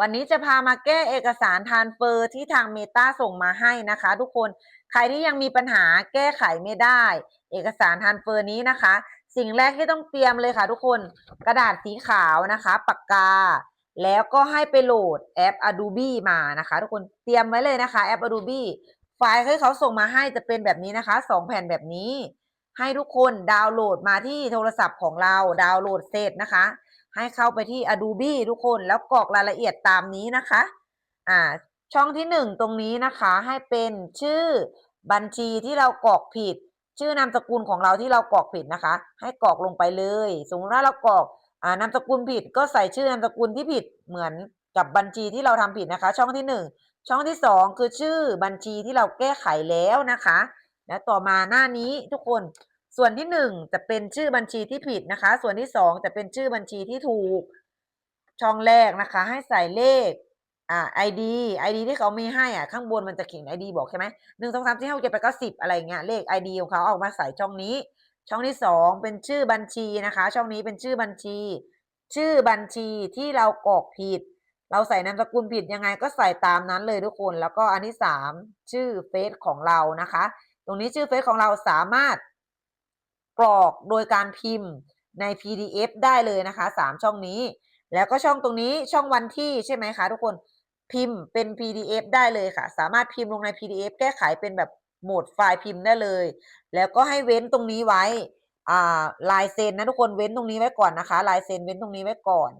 วันนี้จะพามาแก้เอกสารทานเฟอร์ที่ทางเมตาส่งมาให้นะคะ ทุกคน ใครที่ยังมีปัญหาแก้ไขไม่ได้ เอกสารทานเฟอร์นี้นะคะ สิ่งแรกที่ต้องเตรียมเลยค่ะ ทุกคน กระดาษสีขาวนะคะ ปากกา แล้วก็ให้ไปโหลดแอป Adobe มานะคะ ทุกคน เตรียมไว้เลยนะคะแอป Adobe ไฟล์ที่เขาส่งมาให้จะเป็นแบบนี้นะคะสองแผ่นแบบนี้ ให้ทุกคนดาวน์โหลดมาที่โทรศัพท์ของเรา ดาวน์โหลดเสร็จนะคะ ให้เข้าไปที่ Adobe ทุกคนแล้วกรอกรายละเอียดตามนี้นะคะ อ่า ช่องที่หนึ่งตรงนี้นะคะให้เป็นชื่อบัญชีที่เรากรอกผิด ชื่อนามสกุลของเราที่เรากรอกผิดนะคะ ให้กรอกลงไปเลย สมมติว่าเรากรอกอ่านามสกุลผิดก็ใส่ชื่อนามสกุลที่ผิดเหมือนกับบัญชีที่เราทำผิดนะคะ ช่องที่หนึ่งช่องที่สองคือชื่อบัญชีที่เราแก้ไขแล้วนะคะ แล้วต่อมาหน้านี้ทุกคน ส่วนที่หนึ่งจะเป็นชื่อบัญชีที่ผิดนะคะ ส่วนที่สองจะเป็นชื่อบัญชีที่ถูก ช่องแรกนะคะ ให้ใส่เลขอ่า ID ID ที่เขามีให้อะข้างบนมันจะเขียน ID บอกใช่ไหมหนึ่งสองสามสี่ห้าหกเจ็ดแปดเก้าสิบอะไรเงี้ยเลข ID ของเขาเอามาใส่ช่องนี้ ช่องที่สองเป็นชื่อบัญชีนะคะ ช่องนี้เป็นชื่อบัญชี ชื่อบัญชีที่เรากรอกผิด เราใส่นามสกุลผิดยังไงก็ใส่ตามนั้นเลยทุกคน แล้วก็อันที่สามชื่อเฟซของเรานะคะ ตรงนี้ชื่อเฟซของเราสามารถ กรอกโดยการพิมพ์ใน PDF ได้เลยนะคะสามช่องนี้ แล้วก็ช่องตรงนี้ช่องวันที่ใช่ไหมคะทุกคนพิมพ์เป็น PDF ได้เลยค่ะ สามารถพิมพ์ลงใน PDF แก้ไขเป็นแบบโหมดไฟล์พิมพ์ได้เลย แล้วก็ให้เว้นตรงนี้ไว้ลายเซ็นนะทุกคนเว้นตรงนี้ไว้ก่อนนะคะ ลายเซ็นเว้นตรงนี้ไว้ก่อน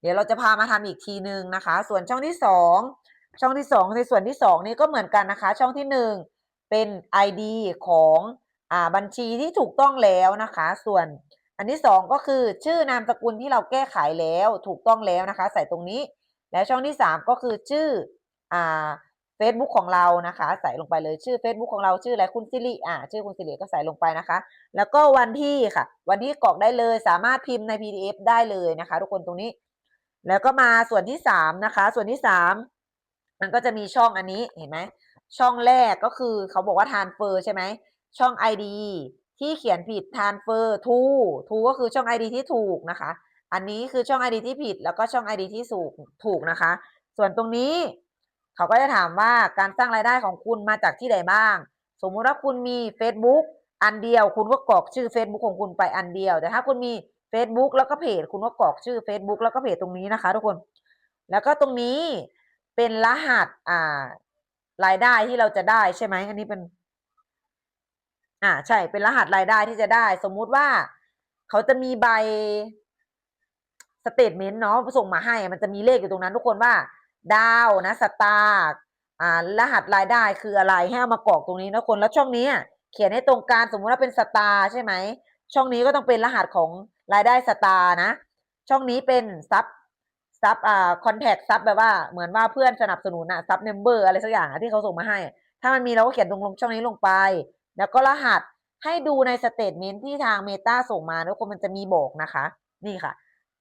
เดี๋ยวเราจะพามาทำอีกทีนึงนะคะ ส่วนช่องที่สองช่องที่สองในส่วนที่สองนี้ก็เหมือนกันนะคะ ช่องที่หนึ่งเป็น ID ของ อ่าบัญชีที่ถูกต้องแล้วนะคะ ส่วนอันที่สองก็คือชื่อนามสกุลที่เราแก้ไขแล้วถูกต้องแล้วนะคะ ใส่ตรงนี้ แล้วช่องที่สามก็คือชื่ออ่า Facebook ของเรานะคะ ใส่ลงไปเลยชื่อ Facebook ของเราชื่ออะไรคุณสิริอ่าชื่อคุณสิริก็ใส่ลงไปนะคะ แล้วก็วันที่ค่ะ วันที่กรอกได้เลยสามารถพิมพ์ใน PDF ได้เลยนะคะ ทุกคนตรงนี้ แล้วก็มาส่วนที่สามนะคะ ส่วนที่สามมันก็จะมีช่องอันนี้เห็นไหมช่องแรกก็คือเขาบอกว่า transfer ใช่ไหม ช่อง ID ที่เขียนผิด transfer to to ก็คือช่อง ID ที่ถูกนะคะ อันนี้คือช่อง ID ที่ผิด แล้วก็ช่อง ID ที่ถูกถูกนะคะ ส่วนตรงนี้เขาก็จะถามว่าการสร้างรายได้ของคุณมาจากที่ใดบ้าง สมมุติว่าคุณมี Facebook อันเดียว คุณก็กรอกชื่อ Facebook ของคุณไปอันเดียว แต่ถ้าคุณมี Facebook แล้วก็เพจคุณก็กรอกชื่อ Facebook แล้วก็เพจตรงนี้นะคะ ทุกคน แล้วก็ตรงนี้เป็นรหัสอ่ารายได้ที่เราจะได้ใช่ไหมอันนี้เป็น อ่าใช่เป็นรหัสรายได้ที่จะได้ สมมุติว่าเขาจะมีใบสเตทเมนต์เนาะส่งมาให้มันจะมีเลขอยู่ตรงนั้นทุกคนว่า ดาวนะสตาร์อ่ารหัสรายได้คืออะไรให้เอามากรอกตรงนี้นะคนแล้วช่องนี้เขียนให้ตรงกันสมมุติว่าเป็นสตาร์ใช่ไหมช่องนี้ก็ต้องเป็นรหัสของรายได้สตาร์นะ ช่องนี้เป็นซับซับอ่าคอนแทคซับแบบว่าเหมือนว่าเพื่อนสนับสนุนอะซับเมมเบอร์อะไรสักอย่างอะที่เขาส่งมาให้ ถ้ามันมีเราก็เขียนตรงลงช่องนี้ลงไป แล้วก็รหัสให้ดูในสเตทเมนที่ทางเมตาส่งมาทุกคนมันจะมีบอกนะคะ นี่ค่ะ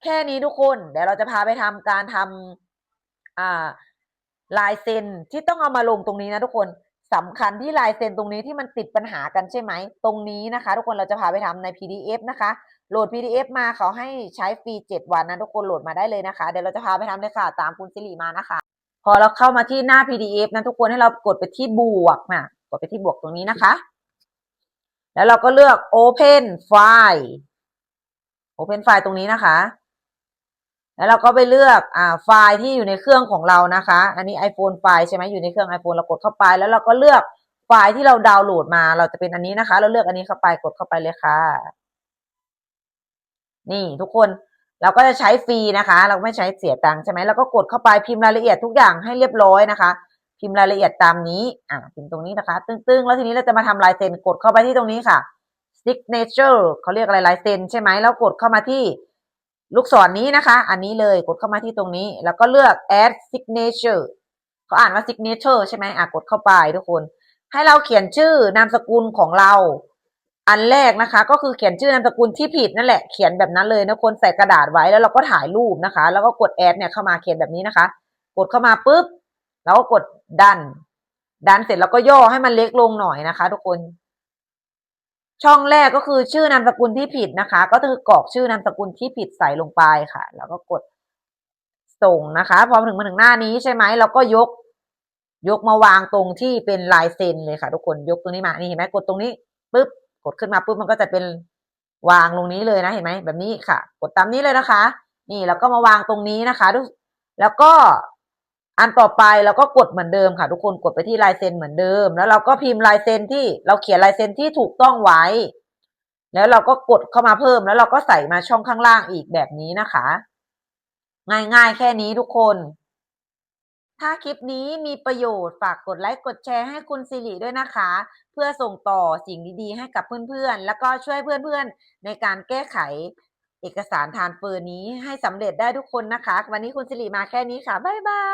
แค่นี้ทุกคนเดี๋ยวเราจะพาไปทำการทำอ่าลายเซ็นที่ต้องเอามาลงตรงนี้นะทุกคนสำคัญที่ลายเซ็นตรงนี้ที่มันติดปัญหากันใช่ไหม ตรงนี้นะคะ ทุกคนเราจะพาไปทำใน PDF นะคะ โหลด PDF มาเขาให้ใช้ฟรี 7 วันนะทุกคนโหลดมาได้เลยนะคะ เดี๋ยวเราจะพาไปทำเลยค่ะ ตามคุณสิริมานะคะ พอเราเข้ามาที่หน้า PDF นะทุกคนให้เรากดไปที่บวกนะกดไปที่บวกตรงนี้นะคะ แล้วเราก็เลือก Open File Open File ตรงนี้นะคะ แล้วเราก็ไปเลือกอ่าไฟล์ที่อยู่ในเครื่องของเรานะคะ อันนี้ iPhone ไฟล์ใช่ไหมอยู่ในเครื่อง iPhone เรากดเข้าไป แล้วเราก็เลือกไฟล์ที่เราดาวน์โหลดมา เราจะเป็นอันนี้นะคะ เราเลือกอันนี้เข้าไปกดเข้าไปเลยค่ะ นี่ทุกคนเราก็จะใช้ฟรีนะคะ เราไม่ใช้เสียตังค์ใช่ไหมเราก็กดเข้าไปพิมพ์รายละเอียดทุกอย่างให้เรียบร้อยนะคะ พิมพ์รายละเอียดตามนี้ อ่าพิมพ์ตรงนี้นะคะ ตึ้งๆ แล้วทีนี้เราจะมาทำลายเซ็นกดเข้าไปที่ตรงนี้ค่ะ signature เขาเรียกอะไรลายเซ็นใช่ไหมแล้วกดเข้ามาที่ลูกศรนนี้นะคะ อันนี้เลยกดเข้ามาที่ตรงนี้ แล้วก็เลือก add signature เขาอ่านว่า signature ใช่ไหมอะกดเข้าไปทุกคน ให้เราเขียนชื่อนามสกุลของเรา อันแรกนะคะ ก็คือเขียนชื่อนามสกุลที่ผิดนั่นแหละเขียนแบบนั้นเลยนะคนใส่กระดาษไว้แล้วเราก็ถ่ายรูปนะคะ แล้วก็กดแอดเนี่ยเข้ามาเขียนแบบนี้นะคะ กดเข้ามาปุ๊บ แล้วก็กดดัน ดันเสร็จแล้วก็ย่อให้มันเล็กลงหน่อยนะคะ ทุกคน ช่องแรกก็คือชื่อนามสกุลที่ผิดนะคะ ก็คือกรอกชื่อนามสกุลที่ผิดใส่ลงไปค่ะ แล้วก็กดส่งนะคะ พอถึงมาถึงหน้านี้ใช่ไหมเราก็ยก ยกมาวางตรงที่เป็นลายเซ็นเลยค่ะ ทุกคนยกตรงนี้มานี่เห็นไหมกดตรงนี้ปุ๊บกดขึ้นมาปุ๊บมันก็จะเป็นวางลงนี้เลยนะเห็นไหมแบบนี้ค่ะ กดตามนี้เลยนะคะ นี่แล้วก็มาวางตรงนี้นะคะทุกแล้วก็ อันต่อไปเราก็กดเหมือนเดิมค่ะ ทุกคนกดไปที่ลายเซ็นเหมือนเดิม แล้วเราก็พิมพ์ลายเซ็นที่เราเขียนลายเซ็นที่ถูกต้องไว้ แล้วเราก็กดเข้ามาเพิ่ม แล้วเราก็ใส่มาช่องข้างล่างอีกแบบนี้นะคะ ง่ายๆแค่นี้ทุกคน ถ้าคลิปนี้มีประโยชน์ฝากกดไลค์กดแชร์ให้คุณสิริด้วยนะคะ เพื่อส่งต่อสิ่งดีๆให้กับเพื่อนๆ แล้วก็ช่วยเพื่อนๆ ในการแก้ไขเอกสารทานเฟอร์นี้ให้สำเร็จได้ทุกคนนะคะ วันนี้คุณสิริมาแค่นี้ค่ะ บ๊ายบาย